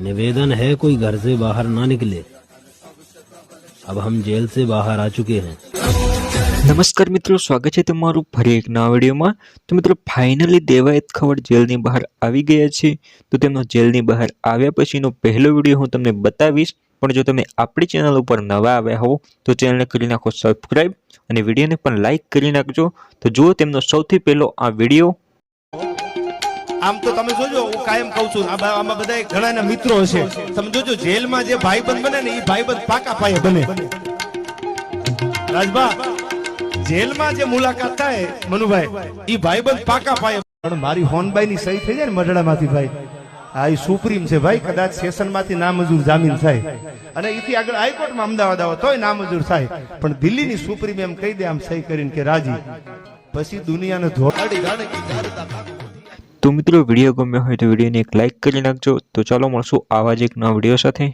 निवेदन है कोई घर से बाहर ना निकले अब हम जेल से बाहर आ चुके हैं નમસ્કાર મિત્રો સ્વાગત છે તમારું ફરી એક નવા વિડીયોમાં તો મિત્રો ફાઇનલી દેવાયત ખવડ જેલની બહાર આવી ગયા છે તો તેમનો જેલની બહાર આવ્યા પછીનો પહેલો વિડીયો હું તમને બતાવીશ પણ જો તમે આપણી ચેનલ ઉપર નવા આવ્યા હો તો ચેનલને કરી નાખો સબસ્ક્રાઈબ અને વિડીયોને પણ લાઈક કરી નાખજો તો જુઓ તેમનો સૌથી પહેલો આ વિડીયો આમ તો તમે જોજો, હું કાયમ કહું છું, આમાં બધા ઘણાના મિત્રો છે તમે જોજો, જેલમાં જે ભાઈબંધ બને ને એ ભાઈબંધ પાકા પાયે બને. રાજભા, જેલમાં જે મુલાકાત થાય, મનુભાઈ એ ભાઈબંધ પાકા પાયે પણ મારી હોનબાઈ ની સહી થઈ જાય ને મઢડામાંથી ભાઈ. આ સુપ્રીમ છે ભાઈ, કદાચ સેશનમાંથી નામંજૂર જામીન થાય. અને એથી આગળ હાઈકોર્ટમાં અમદાવાદ આવો, તોય નામંજૂર થાય. પણ દિલ્હીની સુપ્રીમ એમ કહી દે, આમ સહી કરીને કે રાજી. પછી દુનિયાને ધોળ તો મિત્રો, વીડિયો ગમ્યો હોય તો વિડીયોને એક લાઈક કરી નાખજો. તો ચાલો મળશું આવા જ એક નવા વીડિયો સાથે.